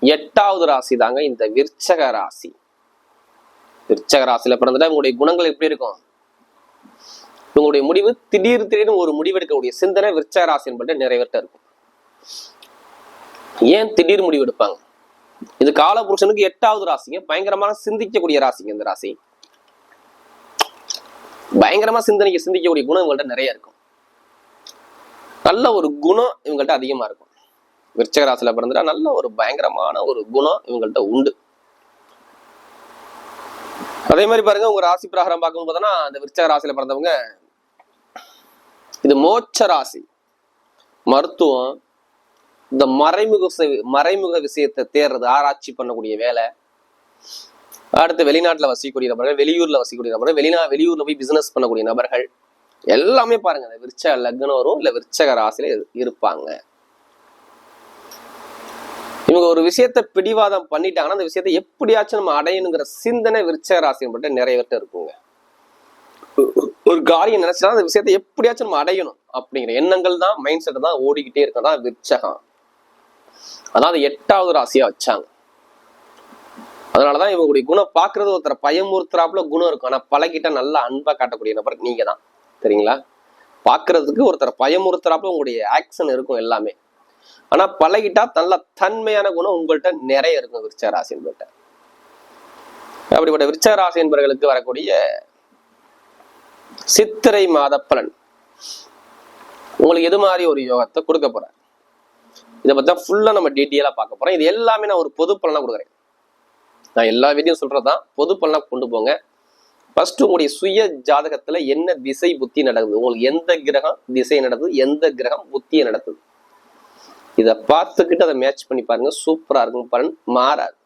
எட்டாவது ராசி தாங்க இந்த விற்சக ராசி. விற்சக ராசியில பிறந்துட்டா உங்களுடைய குணங்கள் எப்படி இருக்கும்? உங்களுடைய முடிவு திடீர் திடீர்னு ஒரு முடிவெடுக்கக்கூடிய சிந்தனை விற்சக ராசி என்பது நிறைவேற்ற இருக்கும். ஏன் திடீர் முடிவு எடுப்பாங்க? இது கால புருஷனுக்கு எட்டாவது ராசிங்க. பயங்கரமான சிந்திக்கக்கூடிய ராசிங்க இந்த ராசி. பயங்கரமா சிந்தனைக்கு சிந்திக்கக்கூடிய குணம் இவங்கள்ட்ட நிறைய இருக்கும். நல்ல ஒரு குணம் இவங்கள்ட்ட அதிகமா இருக்கும். விருச்சக ராசியில் பிறந்துட்டா நல்ல ஒரு பயங்கரமான ஒரு குணம் இவங்கள்ட்ட உண்டு. அதே மாதிரி பாருங்க உங்க ராசி பிரகாரம் பார்க்கும் போதுன்னா அந்த விருச்சக ராசியில பிறந்தவங்க இது மோட்ச ராசி. மருத்துவம் இந்த மறைமுக மறைமுக விஷயத்தை தேடுறது ஆராய்ச்சி பண்ணக்கூடிய வேலை. அடுத்து வெளிநாட்டுல வசிக்கக்கூடிய நபர்கள் வெளியூர்ல வசிக்கக்கூடிய நபர்கள் வெளிநா வெளியூர்ல போய் பிசினஸ் பண்ணக்கூடிய நபர்கள் எல்லாமே பாருங்க அந்த விருச்ச லக்னம் வரும் இல்ல விருச்சக ராசியில இருப்பாங்க. இவங்க ஒரு விஷயத்த பிடிவாதம் பண்ணிட்டாங்கன்னா அந்த விஷயத்தை எப்படியாச்சும் நம்ம அடையணுங்கிற சிந்தனை விருச்சக ராசியின் பட்ட நிறைவேற்ற இருக்குங்க. ஒரு காரியம் நினைச்சா அந்த விஷயத்தை எப்படியாச்சும் நம்ம அடையணும் அப்படிங்கிற எண்ணங்கள் தான் மைண்ட் செட் தான் ஓடிக்கிட்டே இருக்கா தான் விருச்சகம். அதான் அது எட்டாவது ராசியா வச்சாங்க. அதனாலதான் இவங்களுடைய குணம் பாக்குறது ஒருத்தர் பயமுறுத்துறாப்புல குணம் இருக்கும். ஆனா பழகிட்ட நல்லா அன்பா காட்டக்கூடிய நபர் நீங்க தான் சரிங்களா? பாக்குறதுக்கு ஒருத்தர் பயமுறுத்துறாப்புல உங்களுடைய ஆக்ஷன் இருக்கும் எல்லாமே. ஆனா பழகிட்டா நல்ல தன்மையான குணம் உங்கள்கிட்ட நிறைய இருக்கும் விருச்ச ராசி என்பர்கிட்ட அப்படிப்பட்ட விருச்ச ராசி என்பர்களுக்கு வரக்கூடிய சித்திரை மாத பலன். உங்களுக்கு எது மாதிரி ஒரு யோகத்தை கொடுக்க போறேன் இதை பத்தி தான் ஃபுல்லா நம்ம டீட்டெயிலா பார்க்க போறோம். இது எல்லாமே நான் ஒரு பொது பலனா கொடுக்குறேன். நான் எல்லா வீடியோ சொல்றதுதான். பொது பலனா கொண்டு போங்க. ஃபர்ஸ்ட் உங்களுடைய சுய ஜாதகத்துல என்ன திசை புத்தி நடக்குது? உங்களுக்கு எந்த கிரகம் திசை நடக்குது? எந்த கிரகம் புத்தியை நடக்குது இதை பார்த்துக்கிட்டு அதை மேட்ச் பண்ணி பாருங்க. சூப்பரா இருக்கும். பலன் மாறாது.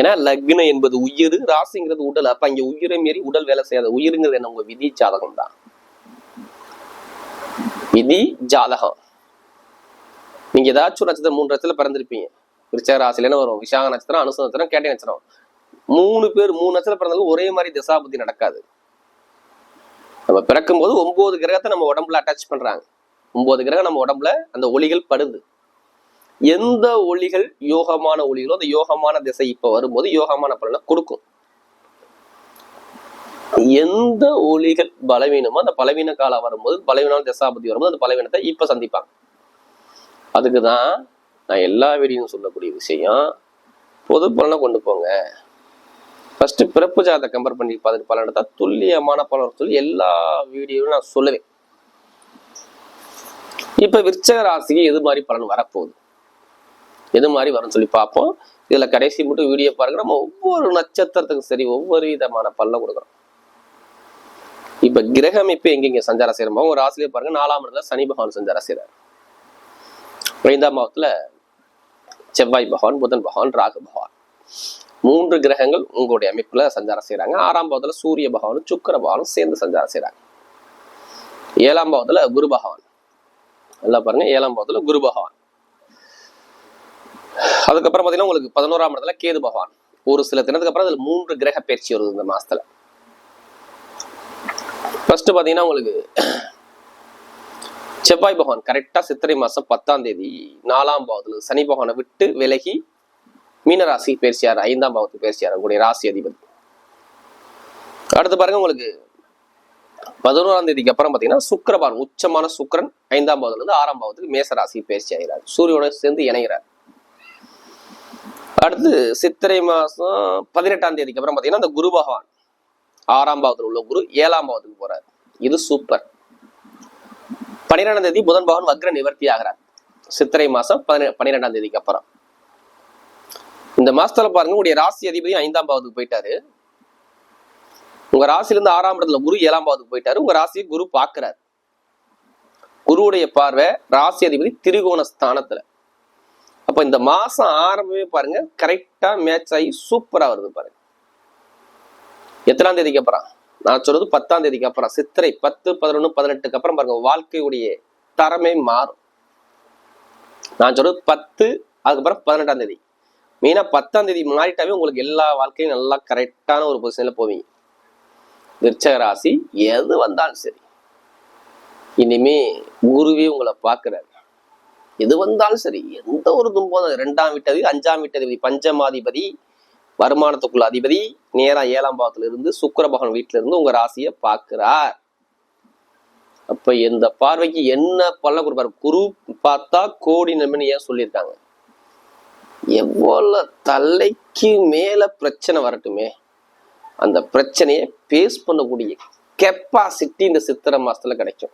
ஏன்னா லக்னம் என்பது உயிர் ராசிங்கிறது உடல். அப்ப இங்க உயிரை மீறி உடல் வேலை செய்யாத உயிருங்கிறது என்ன? உங்க விதி ஜாதகம் தான். விதி ஜாதகம். நீங்க ஏதாச்சும் ஒரு நட்சத்திரம் மூணு நட்சத்திரம் பிறந்திருப்பீங்க. விருச்சக ராசில என்ன வரும்? விசாக நட்சத்திரம் அனுச நட்சத்திரம் கேட்டை நட்சத்திரம். மூணு பேர் மூணு நட்சத்திரம் பிறந்தாலும் ஒரே மாதிரி திசாபுத்தி நடக்காது. நம்ம பிறக்கும்போது ஒன்பது கிரகத்தை நம்ம உடம்புல அட்டாச் பண்றாங்க. ஒன்பது கிரகம் நம்ம உடம்புல அந்த ஒளிகள் படுது. எந்த ஒளிகள் யோகமான ஒளிகளோ அந்த யோகமான திசை இப்ப வரும்போது யோகமான பலனை கொடுக்கும். எந்த ஒளிகள் பலவீனமோ அந்த பலவீன காலம் வரும்போது பலவீனம் திசாபதி வரும்போது அந்த பலவீனத்தை இப்ப சந்திப்பாங்க. அதுக்குதான் நான் எல்லா வீடியும் சொல்லக்கூடிய விஷயம் பொது பலனை கொண்டு போங்க. ஃபர்ஸ்ட் பிறப்பு ஜாதத்தை கம்பேர் பண்ணி பார்த்துட்டு பலன் எடுத்தா துல்லியமான பலன் சொல்லி எல்லா வீடியோவும் நான் சொல்லுவேன். இப்ப விருச்சக ராசிக்கு எது மாதிரி பலன் வரப்போகுது? எது மாதிரி வரும்னு சொல்லி பார்ப்போம். இதுல கடைசி மட்டும் வீடியோ பாருங்க. நம்ம ஒவ்வொரு நட்சத்திரத்துக்கும் சரி ஒவ்வொரு விதமான பலனை கொடுக்குறோம். இப்ப கிரக அமைப்பு எங்கெங்க சஞ்சாரம் செய்யறோமோ ஒரு ராசிலே பாருங்க. நாலாம் இடத்துல சனி பகவான் சஞ்சாரம் செய்யறாரு ஐந்தாம் பாவத்துல செவ்வாய் பகவான் புதன் பகவான் ராகு பகவான். மூன்று கிரகங்கள் உங்களுடைய அமைப்புல சஞ்சாரம் செய்யறாங்க ஆறாம் பாவத்துல சூரிய பகவானும் சுக்கர பகவானும் சேர்ந்து சஞ்சாரம் செய்யறாங்க ஏழாம் பாவத்துல குரு பகவான். நல்லா பாருங்க. ஏழாம் பாவத்துல குரு பகவான். அதுக்கப்புறம் பாத்தீங்கன்னா உங்களுக்கு பதினோராம் இடத்துல கேது பகவான். ஒரு சில தினத்துக்கு அப்புறம் அதுல மூன்று கிரக பயிற்சி வருது இந்த மாசத்துல. ஃபர்ஸ்ட் பாத்தீங்கன்னா உங்களுக்கு செவ்வாய் பகவான் கரெக்டா சித்திரை மாசம் பத்தாம் தேதி நாலாம் பாவத்துல சனி பகவானை விட்டு விலகி மீனராசி பேசியார் ஐந்தாம் பாவத்துக்கு பேசியார் உங்களுடைய ராசி அதிபதி. அடுத்து பாருங்க உங்களுக்கு பதினோராம் தேதிக்கு அப்புறம் பாத்தீங்கன்னா சுக்கரபான் உச்சமான சுக்கிரன் ஐந்தாம் பாவத்துல இருந்து ஆறாம் பாவத்துக்கு மேச ராசி பேசி ஆகிறார் சூரியனோட சேர்ந்து இணைகிறார். அடுத்து சித்திரை மாசம் பதினெட்டாம் தேதிக்கு அப்புறம் பாத்தீங்கன்னா அந்த குரு பகவான் ஆறாம் பாவத்தில் உள்ள குரு ஏழாம் பாவத்துக்கு போறார். இது சூப்பர். பன்னிரெண்டாம் தேதி புதன் பகவான் வக்ர நிவர்த்தி ஆகிறார். சித்திரை மாசம் பதினெ பன்னிரெண்டாம் தேதிக்கு அப்புறம். இந்த மாசத்துல பாருங்க உடைய ராசி அதிபதி ஐந்தாம் பாவத்துக்கு போயிட்டாரு. உங்க ராசிலிருந்து ஆறாம் இடத்துல குரு ஏழாம் பாவத்துக்கு போயிட்டாரு. உங்க ராசியை குரு பாக்குறாரு குருவுடைய பார்வை ராசி அதிபதி திரிகோண ஸ்தானத்துல. அப்ப இந்த மாசம் ஆரம்பமே பாருங்க கரெக்டா மேட்ச் ஆகி சூப்பரா வருது பாருங்க. எத்தனாம் தேதிக்கு அப்புறம்? நான் சொல்றது பத்தாம் தேதிக்கு அப்புறம். சித்திரை பத்து பதினொன்னு பதினெட்டுக்கு அப்புறம் பாருங்க வாழ்க்கையுடைய தரமே மாறும். நான் சொல்றது பத்து அதுக்கப்புறம் பதினெட்டாம் தேதி. மெயினா பத்தாம் தேதி மாறிட்டாவே உங்களுக்கு எல்லா வாழ்க்கையும் நல்லா கரெக்டான ஒரு பொசிஷன்ல போவீங்க. விருச்சக ராசி எது வந்தாலும் சரி. இனிமே குருவே உங்களை பார்க்கிறாரு. எது வந்தாலும் சரி எந்த ஒரு துன்பம் ரெண்டாம் வீட்டதிபதி அஞ்சாம் வீட்டதிபதி பஞ்சமாதிபதி வருமானத்துக்குள்ள அதிபதி நேரா ஏழாம் பாவத்துல இருந்து சுக்கர பகவான் வீட்டுல இருந்து உங்க ராசியை பார்க்கிறார். அப்ப இந்த பார்வைக்கு என்ன பலன் கொடுப்பாரு? குரு பார்த்தா கோடி நன்மைன்னு ஏன் சொல்லியிருக்காங்க? எவ்வளவு தலைக்கு மேல பிரச்சனை வரட்டுமே. அந்த பிரச்சனையை பேஸ் பண்ணக்கூடிய கெப்பாசிட்டி இந்த சித்திரை மாசத்துல கிடைக்கும்.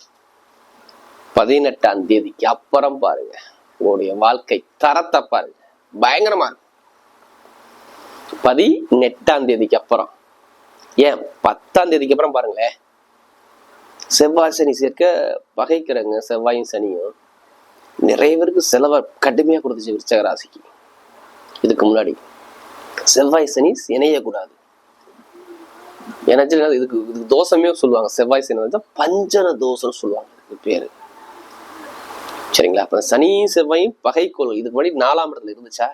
பதினெட்டாம் தேதிக்கு அப்புறம் பாருங்க. உங்களுடைய வாழ்க்கை தரத்தை பாருங்க. பயங்கரமா இருக்கும். பதினெட்டாம் தேதிக்கு அப்புறம். ஏன்? பத்தாம் தேதிக்கு அப்புறம் பாருங்களேன். செவ்வாய் சனி சேர்க்க பகைக்கிறங்க செவ்வாயும் சனியும் நிறைய பேருக்கு செலவை கடுமையா கொடுத்துச்சு விருச்சக ராசிக்கு. இதுக்கு முன்னாடி. செவ்வாய் சனி இணையக்கூடாது எனக்கு இதுக்கு இதுக்கு தோசமே சொல்லுவாங்க. செவ்வாய் சனி வந்து பஞ்சன சொல்லுவாங்க. இதுக்கு பேரு. சரிங்களா? அப்ப சனியும் செவ்வாயும் பகைக்கோள் இதுக்கு முன்னாடி நாலாம் இடத்துல இருந்துச்சா?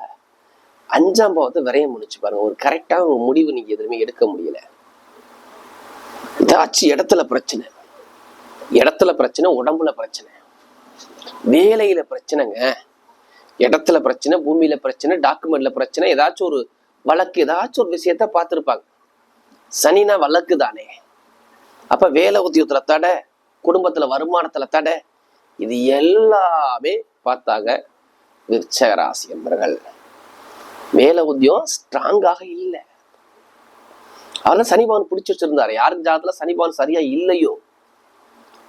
அஞ்சாம் பாவத்தை விரைய முடிச்சு பாருங்க. ஒரு கரெக்டாக ஒரு முடிவு நீங்க எதுவுமே எடுக்க முடியல. ஏதாச்சும் இடத்துல பிரச்சனை. இடத்துல பிரச்சனை உடம்புல பிரச்சனை. வேலையில பிரச்சனைங்க. இடத்துல பிரச்சனை பூமியில பிரச்சனை டாக்குமெண்ட்ல பிரச்சனை ஏதாச்சும் ஒரு வழக்கு ஏதாச்சும் ஒரு விஷயத்த பார்த்துருப்பாங்க. சனினா வழக்கு தானே? அப்ப வேலை உத்தியோகத்துல தடை குடும்பத்துல வருமானத்துல தடை இது எல்லாமே பார்த்தாங்க விருச்சகராசி என்பர்கள். வேலை உத்தியோகம் ஸ்ட்ராங்காக இல்லை. அவரெல்லாம் சனிபவன் பிடிச்சி வச்சிருந்தாரு. யாருக்கு ஜாதத்துல சனிபவன் சரியா இல்லையோ?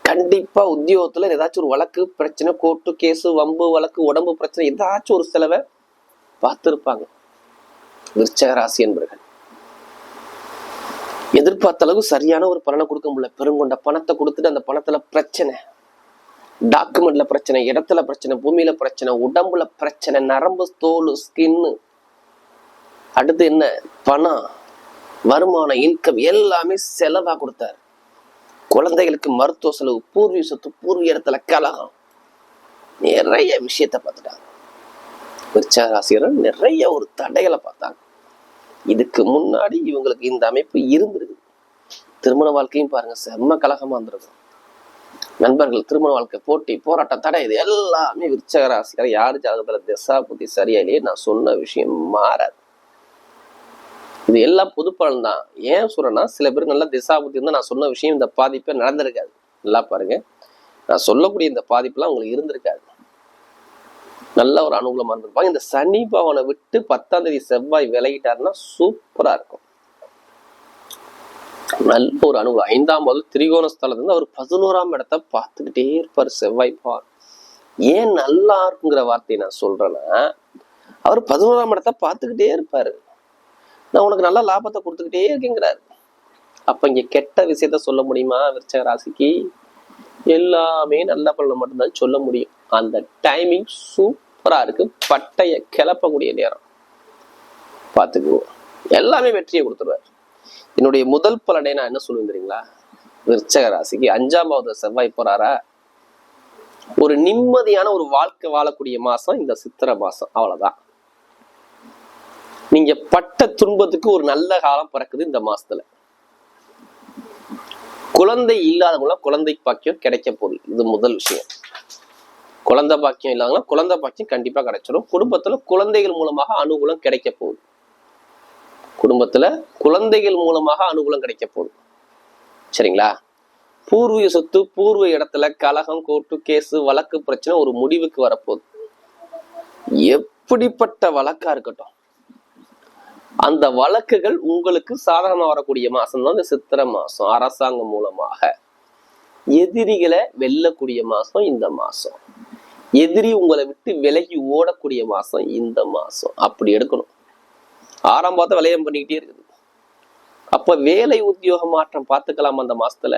கண்டிப்பா உத்தியோகத்துல ஏதாச்சும் ஒரு வழக்கு பிரச்சனை கோர்ட்டு கேஸு வம்பு வழக்கு உடம்பு பிரச்சனை ஏதாச்சும் ஒரு செலவை பார்த்திருப்பாங்க. விருச்சக ராசி என்பர்கள். எதிர்பார்த்த அளவு சரியான ஒரு பலனை கொடுக்க முடியல. பெருங்கொண்ட பணத்தை கொடுத்துட்டு அந்த பணத்துல பிரச்சனை. டாக்குமெண்ட்ல பிரச்சனை இடத்துல பிரச்சனை பூமியில பிரச்சனை உடம்புல பிரச்சனை நரம்பு தோல் ஸ்கின்னு அடுத்து என்ன? பணம் வருமானம் இன்கம் எல்லாமே செலவா கொடுத்தாரு. குழந்தைகளுக்கு மருத்துவ செலவு பூர்வீக சொத்து பூர்வீக இடத்துல கலகம். நிறைய விஷயத்த பார்த்துட்டாங்க. விருச்சக ராசிகர்கள் நிறைய ஒரு தடைகளை பார்த்தாங்க. இதுக்கு முன்னாடி இவங்களுக்கு இந்த அமைப்பு இருந்திருக்கு திருமண வாழ்க்கையும் பாருங்க செம்ம கலகமா இருந்திருக்கும் நண்பர்கள் திருமண வாழ்க்கை போட்டி போராட்டம் தடை இது எல்லாமே விருச்சக ராசிகர் யாரு ஜாதகத்துல திசா புத்தி சரியாலேயே நான் சொன்ன விஷயம் மாறாது. இது எல்லாம் பொது பலன் தான். ஏன் சொல்றேன்னா சில பேருக்கு நல்லா திசா புத்தி இருந்தால் நான் சொன்ன விஷயம் இந்த பாதிப்பே நடந்திருக்காது. நல்லா பாருங்க. நான் சொல்லக்கூடிய இந்த பாதிப்புலாம் உங்களுக்கு இருந்திருக்காது. நல்ல ஒரு அனுகூலமா இருந்திருப்பாங்க. இந்த சனி பவனை விட்டு பத்தாம் தேதி செவ்வாய் விலகிட்டாருன்னா சூப்பரா இருக்கும். நல்ல ஒரு அனுகூலம். ஐந்தாம் போது திரிகோண அவர் பதினோராம் இடத்த பார்த்துக்கிட்டே இருப்பார் செவ்வாய் பவன் ஏன் நல்லா இருக்குங்கிற வார்த்தையை நான் சொல்றேன்னா அவர் பதினோராம் இடத்த பார்த்துக்கிட்டே இருப்பாரு. நான் உனக்கு நல்ல லாபத்தை கொடுத்துக்கிட்டே இருக்கேங்கிறாரு. அப்ப இங்க கெட்ட விஷயத்த சொல்ல முடியுமா விருச்சக ராசிக்கு? எல்லாமே நல்ல பண்ண மட்டும்தான் சொல்ல முடியும். அந்த டைமிங் சூப்பரா இருக்கு. பட்டைய கிளப்பக்கூடிய நேரம். பார்த்துக்குவோம் எல்லாமே வெற்றியை கொடுத்துருவார். என்னுடைய முதல் பலனை நான் என்ன சொல்லுவேன் தெரியுங்களா? விருச்சக ராசிக்கு அஞ்சாமாவது செவ்வாய் போறாரா? ஒரு நிம்மதியான ஒரு வாழ்க்கை வாழக்கூடிய மாசம் இந்த சித்திரை மாசம். அவ்வளவுதான். நீங்க பட்ட துன்பத்துக்கு ஒரு நல்ல காலம் பிறக்குது இந்த மாசத்துல. குழந்தை இல்லாதவங்களா குழந்தை பாக்கியம் கிடைக்க போகுது. இது முதல் விஷயம். குழந்தை பாக்கியம் இல்லாதவங்களாம் குழந்தை பாக்கியம் கண்டிப்பா கிடைச்சிடும் குடும்பத்துல குழந்தைகள் மூலமாக அனுகூலம் கிடைக்க போகுது. குடும்பத்துல குழந்தைகள் மூலமாக அனுகூலம் கிடைக்க போகுது. சரிங்களா? பூர்வீக சொத்து பூர்வ இடத்துல கலகம் கோர்ட்டு கேஸு வழக்கு பிரச்சனை ஒரு முடிவுக்கு வரப்போகுது. எப்படிப்பட்ட வழக்கா இருக்கட்டும். அந்த வழக்குகள் உங்களுக்கு சாதகமா வரக்கூடிய மாசம் தான் இந்த சித்திரை மாசம் அரசாங்கம் மூலமாக. எதிரிகளை வெல்லக்கூடிய மாசம் இந்த மாசம். எதிரி உங்களை விட்டு விலகி ஓடக்கூடிய மாசம் இந்த மாசம். அப்படி எடுக்கணும். ஆரம்பத்தை விளையம் பண்ணிக்கிட்டே இருக்குது. அப்ப வேலை உத்தியோக மாற்றம் பார்த்துக்கலாம் அந்த மாசத்துல.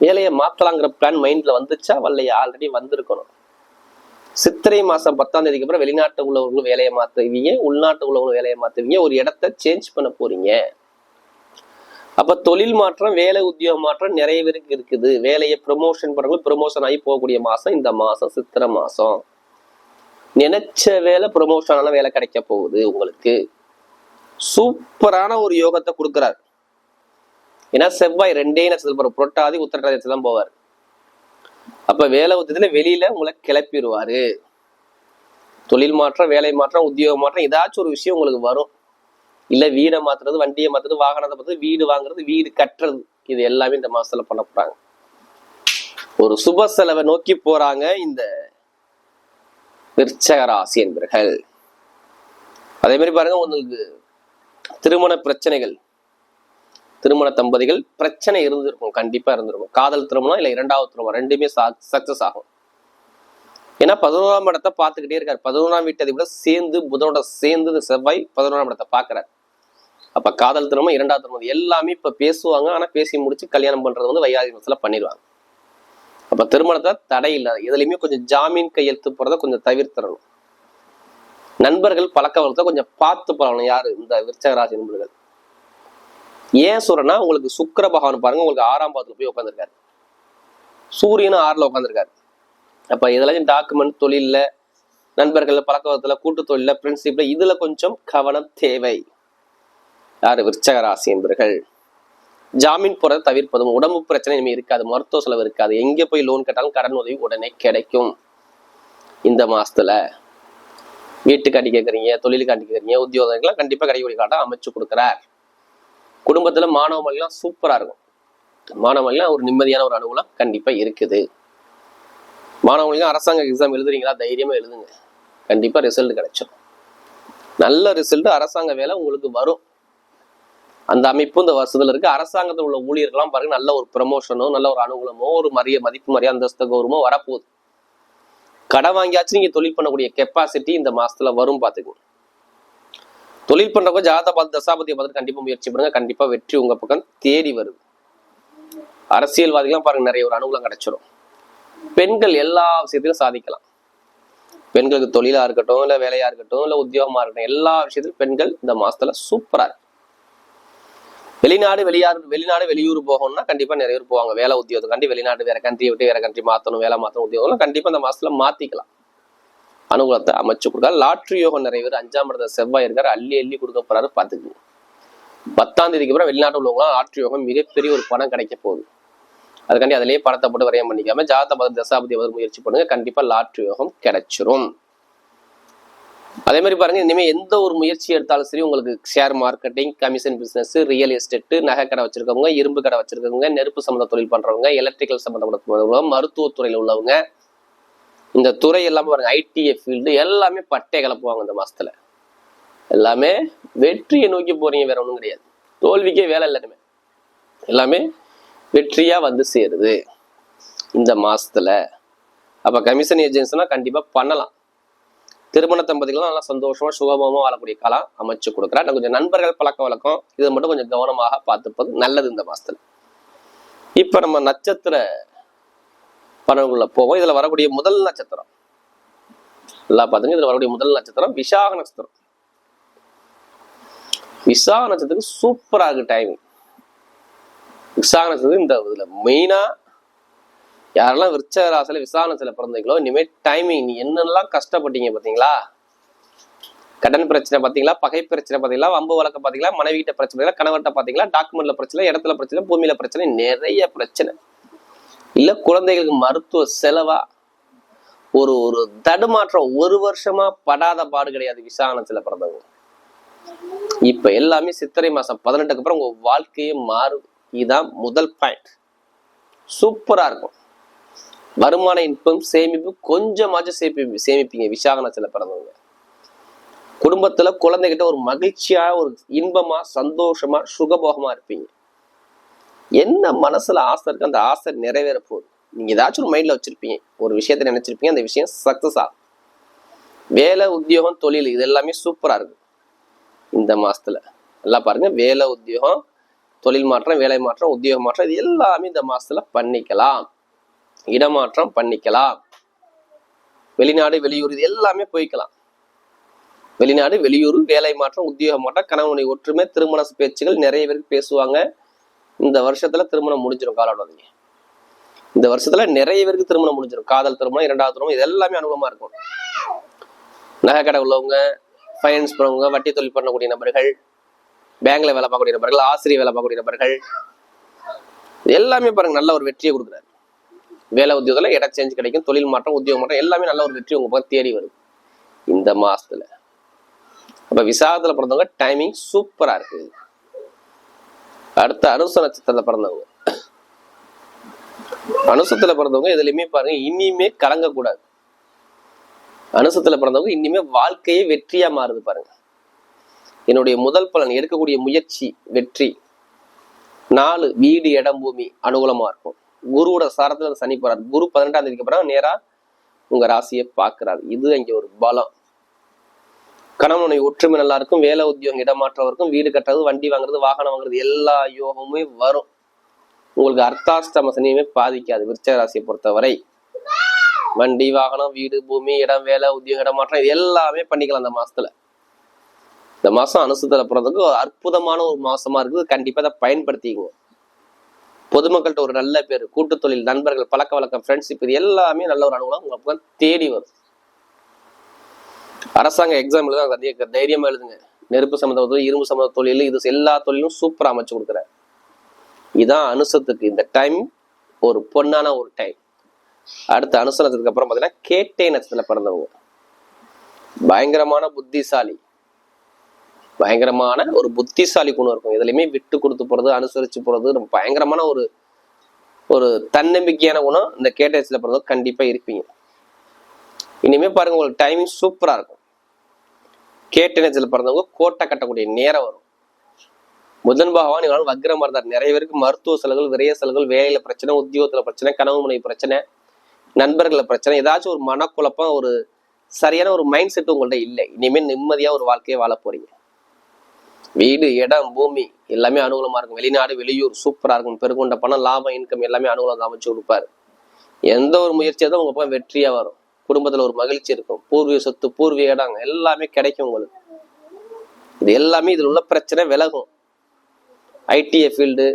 வேலையை மாத்தலாங்கிற பிளான் மைண்ட்ல வந்துச்சா? வரலையா? ஆல்ரெடி வந்திருக்கணும். சித்திரை மாசம் பத்தாம் தேதிக்கு அப்புறம் வெளிநாட்டு உள்ளவங்களும் வேலையை மாத்துவீங்க உள்நாட்டு உள்ளவங்களும் வேலையை மாத்துவீங்க. ஒரு இடத்த சேஞ்ச் பண்ண போறீங்க. அப்ப தொழில் மாற்றம் வேலை உத்தியோக மாற்றம் நிறைய பேருக்கு இருக்குது. வேலையை ப்ரொமோஷன் பண்றவங்க ப்ரொமோஷன் ஆகி போகக்கூடிய மாசம் இந்த மாசம் சித்திரை மாசம். நினைச்ச வேலை ப்ரொமோஷனான வேலை கிடைக்க போகுது உங்களுக்கு. சூப்பரான ஒரு யோகத்தை கொடுக்குறாரு. ஏன்னா செவ்வாய் ரெண்டே நட்சத்திரம் புரட்டாதி உத்திரட்டாதி தான் போவார். அப்ப வேலை உத்தியத்துல வெளியில உங்களை கிளப்பிடுவாரு. தொழில் மாற்றம் வேலை மாற்றம் உத்தியோக மாற்றம் ஏதாச்சும் ஒரு விஷயம் உங்களுக்கு வரும். இல்ல வீடை மாத்துறது வண்டியை மாத்துறது வாகனத்தை மாத்துறது வீடு வாங்குறது வீடு கட்டுறது இது எல்லாமே இந்த மாசத்துல பண்ண போறாங்க. ஒரு சுப செலவை நோக்கி போறாங்க இந்த விற்சகராசி என்பர்கள். அதே மாதிரி பாருங்க உங்களுக்கு திருமண பிரச்சனைகள். திருமண தம்பதிகள் பிரச்சனை இருந்திருக்கும் கண்டிப்பா இருந்திருக்கும். காதல் திருமணம் இல்ல இரண்டாவது திருமணம் ரெண்டுமே சக்சஸ் ஆகும். ஏன்னா பதினோராம் இடத்தை பார்த்துக்கிட்டே இருக்காரு. பதினோராம் வீட்டு விட சேர்ந்து புதனோட சேர்ந்து செவ்வாய் பதினோராம் இடத்தை பார்க்கறாரு. அப்ப காதல் திருமணம் இரண்டாவது திருமணம் எல்லாமே இப்ப பேசுவாங்க. ஆனா பேசி முடிச்சு கல்யாணம் பண்றது வந்து வையாதி பண்ணிடுவாங்க. அப்ப திருமணத்தை தடை இல்லாத எதுலையுமே கொஞ்சம் ஜாமீன் கையெழுத்து போறத கொஞ்சம் தவிர்த்திடணும். நண்பர்கள் பழக்க வளர்த்த கொஞ்சம் பார்த்து பழகணும் யாரு? இந்த விருச்சகராசி நண்பர்கள். ஏன் சொல்றேன்னா உங்களுக்கு சுக்கிர பகவான் பாருங்க உங்களுக்கு ஆறாம் பாவத்துல போய் உட்காந்துருக்காரு சூரியனும் ஆறுல உட்காந்துருக்காரு அப்ப இதெல்லாம் டாக்குமெண்ட் தொழில்ல நண்பர்கள் பழக்கத்துல கூட்டு தொழில பிரின்சிப்ல இதுல கொஞ்சம் கவனம் தேவை. யாரு? விருச்சக ராசி என்பர்கள். ஜாமீன் போறதை தவிர்ப்பதும் உடம்பு பிரச்சனை இனிமே இருக்காது மருத்துவ செலவு இருக்காது. எங்கே போய் லோன் கேட்டாலும் கடன் உதவி உடனே கிடைக்கும். இந்த மாசத்துல வீட்டுக்கு அடி கேட்குறீங்க தொழிலுக்கு அடி கேட்குறீங்க உத்தியோகங்கள்லாம் கண்டிப்பாக கிடைக்கக்கூடிய காட்டம் அமைச்சு கொடுக்குறார். குடும்பத்துல மாணவ மொழிலாம் சூப்பரா இருக்கும். மாணவ மொழிலாம் ஒரு நிம்மதியான ஒரு அனுகூலம் கண்டிப்பா இருக்குது. மாணவ மொழிலாம் அரசாங்க எக்ஸாம் எழுதுறீங்களா? தைரியமாக எழுதுங்க. கண்டிப்பா ரிசல்ட் கிடைச்சிடும் நல்ல ரிசல்ட் அரசாங்க வேலை உங்களுக்கு வரும். அந்த அமைப்பு இந்த வருஷத்துல இருக்கு. அரசாங்கத்தில் உள்ள ஊழியர்கள்லாம் பாருங்க நல்ல ஒரு ப்ரமோஷனோ நல்ல ஒரு அனுகூலமோ ஒரு மரிய மதிப்பு மரிய அந்தஸ்த கௌரவமோ வரப்போகுது. கடன் வாங்கியாச்சும் நீங்க தொழில் பண்ணக்கூடிய கெப்பாசிட்டி இந்த மாசத்துல வரும் பாத்துக்கோங்க. தொழில் பண்றவங்க ஜாதக பார்த்து தசாபதியை பார்த்து கண்டிப்பா முயற்சி பண்ணுங்க. கண்டிப்பா வெற்றி உங்க பக்கம் தேடி வருது அரசியல்வாதிகளாம் பாருங்க நிறைய ஒரு அனுகூலம் கிடைச்சிடும் பெண்கள் எல்லா விஷயத்திலும் சாதிக்கலாம். பெண்களுக்கு தொழிலா இருக்கட்டும் இல்ல வேலையா இருக்கட்டும் இல்ல உத்தியோகமா இருக்கட்டும் எல்லா விஷயத்திலும் பெண்கள் இந்த மாசத்துல சூப்பரா இருக்கு. வெளிநாடு வெளியார் வெளிநாடு வெளியூர் போகணும்னா கண்டிப்பா நிறைய பேர் போவாங்க. வேலை உத்தியோகத்துக்காண்டி வெளிநாடு வேற கண்ட்ரியை விட்டு வேற கண்ட்ரி மாத்தணும் வேலை மாத்தணும் உத்தியோகம் கண்டிப்பா இந்த மாசத்துல மாத்திக்கலாம். அனுகூலத்தை அமைச்சு கொடுக்காரு. லாட்ரி யோகம் நிறைய பேர் அஞ்சாம் இடத்துல செவ்வாய் இருக்காரு. அள்ளி அள்ளி கொடுக்க போறாரு. பாத்துக்கோங்க பத்தாம் தேதிக்கு அப்புறம் வெளிநாட்டு உள்ளவங்களாம் லாட்ரி யோகம் மிகப்பெரிய ஒரு பணம் கிடைக்க போகுது. அதுக்காண்டி அதிலேயே படத்தை போட்டு வரையம் பண்ணிக்காம ஜாத பத தசாபதி வந்து முயற்சி பண்ணுங்க. கண்டிப்பா லாட்ரி யோகம் கிடைச்சிரும். அதே மாதிரி பாருங்க இனிமேல் எந்த ஒரு முயற்சி எடுத்தாலும் சரி உங்களுக்கு share marketing commission business real estate நகை கடை வச்சிருக்கவங்க இரும்பு கடை வச்சிருக்கவங்க நெருப்பு சம்மந்த தொழில் பண்றவங்க எலக்ட்ரிக்கல் சம்மந்தப்பட்ட மருத்துவத்துறையில் உள்ளவங்க இந்த துறை எல்லாமே பாருங்க ஐடிஐ ஃபீல்டு எல்லாமே பட்டை கிளப்புவாங்க இந்த மாசத்துல. எல்லாமே வெற்றியை நோக்கி போறீங்க வேற ஒன்றும் கிடையாது. தோல்விக்கே வேலை இல்லை எல்லாமே வெற்றியா வந்து சேருது இந்த மாசத்துல. அப்ப கமிஷன் ஏஜென்சினா கண்டிப்பா பண்ணலாம். திருமண தம்பதிகளும் நல்லா சந்தோஷமா சுகபமா வாழக்கூடிய காலம் அமைச்சு கொடுக்குறா கொஞ்சம் நண்பர்கள் பழக்க வழக்கம் இதை மட்டும் கொஞ்சம் கவனமாக பார்த்துப்பது நல்லது இந்த மாசத்துல. இப்ப நம்ம நட்சத்திர பலன்குள்ள போவோம் இதுல வரக்கூடிய முதல் நட்சத்திரம். எல்லாம் பாத்துங்க இதுல வரக்கூடிய முதல் நட்சத்திரம் விசாக நட்சத்திரம். விசாக நட்சத்திரம் சூப்பரா இருக்கு டைமிங் விசாக நட்சத்திரம் இந்த இதுல மெயினா யாரெல்லாம் விருச்ச ராசியில விசாரணத்துல பிறந்தீங்களோ இனிமே டைமிங் நீ என்னெல்லாம் கஷ்டப்பட்டீங்க பாத்தீங்களா கடன் பிரச்சனை பாத்தீங்களா பகை பிரச்சனை பார்த்தீங்களா? வம்பு வழக்கம் பார்த்தீங்களா? மனைவி கிட்ட பிரச்சனை பாத்தீங்களா கணவர்கிட்ட பாத்தீங்களா டாக்குமெண்ட்ல பிரச்சனை இடத்துல பிரச்சனை பூமியில பிரச்சனை நிறைய பிரச்சனை. இல்ல குழந்தைகளுக்கு மருத்துவ செலவா? ஒரு ஒரு தடுமாற்றம் ஒரு வருஷமா படாத பாடு கிடையாது விசாரணத்துல பிறந்தவங்க. இப்ப எல்லாமே சித்திரை மாசம் பதினெட்டுக்கு அப்புறம் உங்க வாழ்க்கையே மாறும். இதுதான் முதல் பாயிண்ட் சூப்பரா இருக்கும். வருமான இன்பம் சேமிப்பு கொஞ்சமாச்சும் சேமி சேமிப்பீங்க விசாகனத்துல பிறந்தவங்க. குடும்பத்துல குழந்தைகிட்ட ஒரு மகிழ்ச்சியா ஒரு இன்பமா சந்தோஷமா சுகபோகமா இருப்பீங்க. என்ன மனசுல ஆசை இருக்கு அந்த ஆசை நிறைவேற போகுது நீங்க ஏதாச்சும் ஒரு மைண்ட்ல வச்சிருப்பீங்க. ஒரு விஷயத்த நினைச்சிருப்பீங்க. அந்த விஷயம் சக்சஸ் ஆகும். வேலை உத்தியோகம் தொழில் இது எல்லாமே சூப்பரா இருக்கு. இந்த மாசத்துல. எல்லாம் பாருங்க. வேலை உத்தியோகம் தொழில் மாற்றம் வேலை மாற்றம் உத்தியோக மாற்றம் இது எல்லாமே இந்த மாசத்துல பண்ணிக்கலாம். இடமாற்றம் பண்ணிக்கலாம். வெளிநாடு வெளியூர் இது எல்லாமே போய்க்கலாம். வெளிநாடு வெளியூர் வேலை மாற்றம் உத்தியோக மாற்றம் கணவனை ஒற்றுமை திருமண பேச்சுகள் நிறைய பேருக்கு பேசுவாங்க. இந்த வருஷத்துல திருமணம் முடிஞ்சிடும் காலாடுவாதீங்க இந்த வருஷத்துல நிறைய பேருக்கு திருமணம் முடிஞ்சிடும் காதல் திருமணம் இரண்டாவது திருமணம் இது எல்லாமே அனுபவமா இருக்கும். நகை கடை உள்ளவங்க ஃபைனான்ஸ் பண்ணவங்க வட்டி தொழில் பண்ணக்கூடிய நபர்கள் பேங்க்ல வேலை பார்க்கக்கூடிய நபர்கள் ஆசிரியர் வேலை பார்க்கக்கூடிய நபர்கள் எல்லாமே பாருங்க நல்ல ஒரு வெற்றியை கொடுக்குறாரு. வேலை உத்தியோகத்தில் இட சேஞ்ச் கிடைக்கும் தொழில் மாற்றம் உத்தியோக மாற்றம் எல்லாமே நல்ல ஒரு வெற்றி உங்க பக்கம் தேடி வரும். இந்த மாசத்துல. அப்ப விசாகத்துல பிறந்தவங்க டைமிங் சூப்பரா இருக்கு. அடுத்த அனுச நட்சத்திரத்துல பிறந்தவங்க. அனுசத்துல பிறந்தவங்க எதுலையுமே பாருங்க இனிமே கலங்கக்கூடாது. அனுசத்துல பிறந்தவங்க இனிமே வாழ்க்கையே வெற்றியா மாறுது பாருங்க. என்னுடைய முதல் பலன் எடுக்கக்கூடிய முயற்சி வெற்றி. நாலு வீடு இடம் பூமி அனுகூலமா இருக்கும். குருவோட சாரத்துல சனி போறாரு. குரு பதினெட்டாம் தேதிக்கு அப்புறம் நேரா உங்க ராசியை பாக்குறாரு இது அங்க ஒரு பலம். கணவனை ஒற்றுமை நல்லா இருக்கும் வேலை உத்தியோகம் இடமாற்றவருக்கும் வீடு கட்டுறது வண்டி வாங்குறது வாகனம் வாங்குறது எல்லா யோகமுமே வரும். உங்களுக்கு அர்த்தாஷ்டம சனியுமே பாதிக்காது. விருச்சக ராசியை பொறுத்தவரை. வண்டி வாகனம் வீடு பூமி இடம் வேலை உத்தியோக இடமாற்றம் இது எல்லாமே பண்ணிக்கலாம் அந்த மாசத்துல. இந்த மாசம் அனுசத்துல பிறந்ததுக்கு ஒரு அற்புதமான ஒரு மாசமா இருக்குது. கண்டிப்பா அதை பயன்படுத்திக்கோங்க. பொதுமக்கள்கிட்ட ஒரு நல்ல பேர். கூட்டு தொழில் நண்பர்கள் பழக்க வழக்கம் ஃப்ரெண்ட்ஷிப் இது எல்லாமே நல்ல ஒரு அனுகூலம் உங்களுக்கு தேடி வரும். அரசாங்க எக்ஸாம் எழுத அதிக தைரியமா எழுதுங்க. நெருப்பு சம்மந்தப்பட்ட இரும்பு சம்மந்த தொழில் இது எல்லா தொழிலும் சூப்பரா அமைச்சு கொடுக்குறேன். இதான் அனுசத்துக்கு இந்த டைம் ஒரு பொன்னான ஒரு டைம் அடுத்த அனுசனத்துக்கு அப்புறம் பார்த்தீங்கன்னா கேட்டை நட்சத்திரத்தில் பிறந்தவங்க. பயங்கரமான புத்திசாலி. பயங்கரமான ஒரு புத்திசாலி குணம் இருக்கும். இதுலையுமே விட்டு கொடுத்து போகிறது அனுசரித்து போகிறது ரொம்ப பயங்கரமான ஒரு ஒரு தன்னம்பிக்கையான குணம் இந்த கேட்டேஜ்ல பிறந்தவங்க கண்டிப்பாக இருப்பீங்க. இனிமே பாருங்க உங்களுக்கு டைமிங் சூப்பரா இருக்கும். கேட்டேஜ்ல பிறந்தவங்க கோட்டை கட்டக்கூடிய நேரம் வரும். புதன் பகவான் இவனால் வக்ரமா இருந்தார். நிறைய பேருக்கு மருத்துவ செலவுகள் விரைய செலவுகள் வேலையில பிரச்சனை உத்தியோகத்துல பிரச்சனை கனவு மனைவி பிரச்சனை நண்பர்கள பிரச்சனை ஏதாச்சும் ஒரு மனக்குழப்பம் ஒரு சரியான ஒரு மைண்ட் செட் உங்கள்ட்ட இல்லை. இனிமேல் நிம்மதியா ஒரு வாழ்க்கையை வாழ போறீங்க. வீடு இடம் பூமி எல்லாமே அனுகூலமா இருக்கும். வெளிநாடு வெளியூர் சூப்பரா இருக்கும். பெருங்கொண்ட பணம் லாபம் இன்கம் எல்லாமே அனுகூலம் அமைச்சு கொடுப்பாரு. எந்த ஒரு முயற்சியாக தான் உங்க பக்கம் வெற்றியா வரும். குடும்பத்துல ஒரு மகிழ்ச்சி இருக்கும். பூர்வீக சொத்து பூர்வீக இடம் எல்லாமே கிடைக்கும் உங்களுக்கு. இது எல்லாமே இதுல உள்ள பிரச்சனை விலகும். ஐடிஐ ஃபீல்டு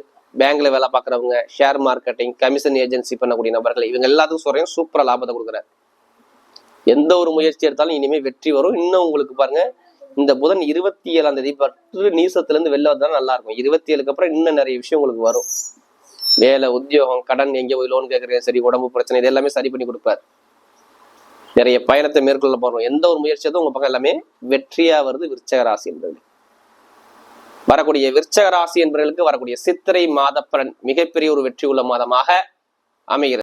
பேங்க்ல வேலை பார்க்குறவங்க ஷேர் மார்க்கெட்டிங் கமிஷன் ஏஜென்சி பண்ணக்கூடிய நபர்கள் இவங்க எல்லாத்துக்கும் சொல்றையும் சூப்பராக லாபத்தை கொடுக்குறாரு. எந்த ஒரு முயற்சி எடுத்தாலும் இனிமேல் வெற்றி வரும். இன்னும் உங்களுக்கு பாருங்க இந்த புதன் இருபத்தி ஏழாம் தேதி பற்று நீசத்துலேருந்து வெளில வந்தா நல்லா இருக்கும். இருபத்தி ஏழுக்கு அப்புறம் இன்னும் நிறைய விஷயம் உங்களுக்கு வரும். வேலை உத்தியோகம் கடன் எங்க போய் லோன் கேட்குறீங்க சரி உடம்பு பிரச்சனை இது எல்லாமே சரி பண்ணி கொடுப்பாரு. நிறைய பயணத்தை மேற்கொள்ள போறோம். எந்த ஒரு முயற்சி உங்க பக்கம் எல்லாமே வெற்றியா வருது விருச்சக ராசி என்பது வரக்கூடிய விருச்சக ராசி என்பவர்களுக்கு வரக்கூடிய சித்திரை மாத பலன் மிகப்பெரிய ஒரு வெற்றி உள்ள மாதமாக அமைகிறது.